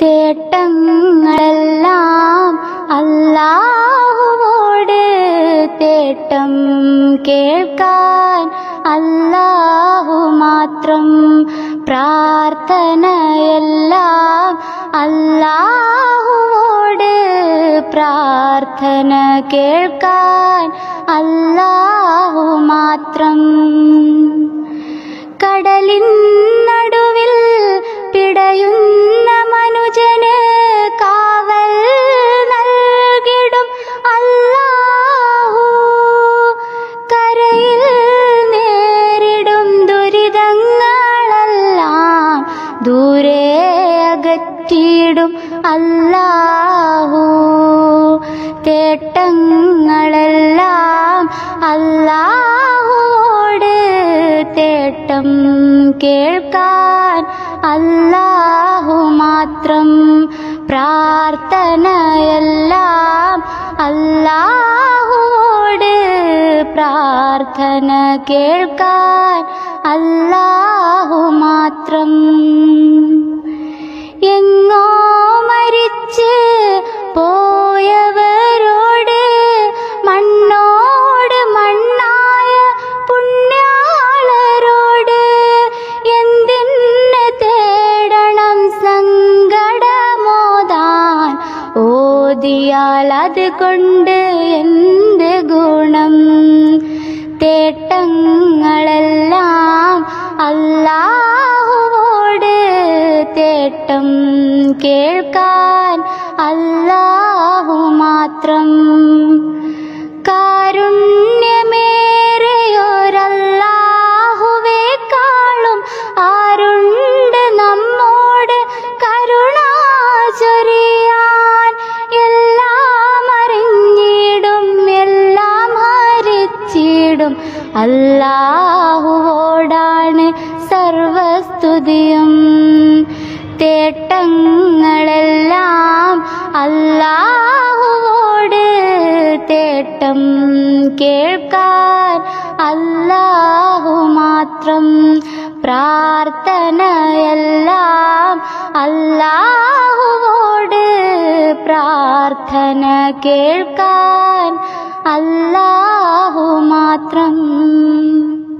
തേട്ടങ്ങളെല്ലാം അല്ലാഹുവോട് തേട്ടം കേൾക്കാൻ അല്ലാഹു മാത്രം പ്രാർത്ഥനയെല്ലാം അല്ലാഹുവോട് പ്രാർത്ഥന കേൾക്കാൻ അല്ലാഹു മാത്രം. കടലിൻ അകറ്റിയിടും അല്ലാഹു. തേട്ടങ്ങളെല്ലാം അല്ലാഹുവോട് തേട്ടം കേൾക്കാൻ അല്ലാഹു മാത്രം പ്രാർത്ഥനയെല്ലാം അല്ലാഹുവോട് പ്രാർത്ഥന കേൾക്കാൻ അല്ലാഹു മാത്രം കൊണ്ട് എന്ത് ഗുണം? തേട്ടങ്ങളെല്ലാം അല്ലാഹുവോട് തേട്ടം കേൾക്കാൻ അല്ലാഹു മാത്രം. അല്ലാഹുവോടാണ് സർവസ്തുതിയും. തേട്ടങ്ങളെല്ലാം അല്ലാഹുവോട് തേട്ടം കേൾക്കാൻ അല്ലാഹു മാത്രം. പ്രാർത്ഥനയെല്ലാം അല്ലാഹുവോട് പ്രാർത്ഥന കേൾക്കാൻ അല്ലാഹു മാത്രം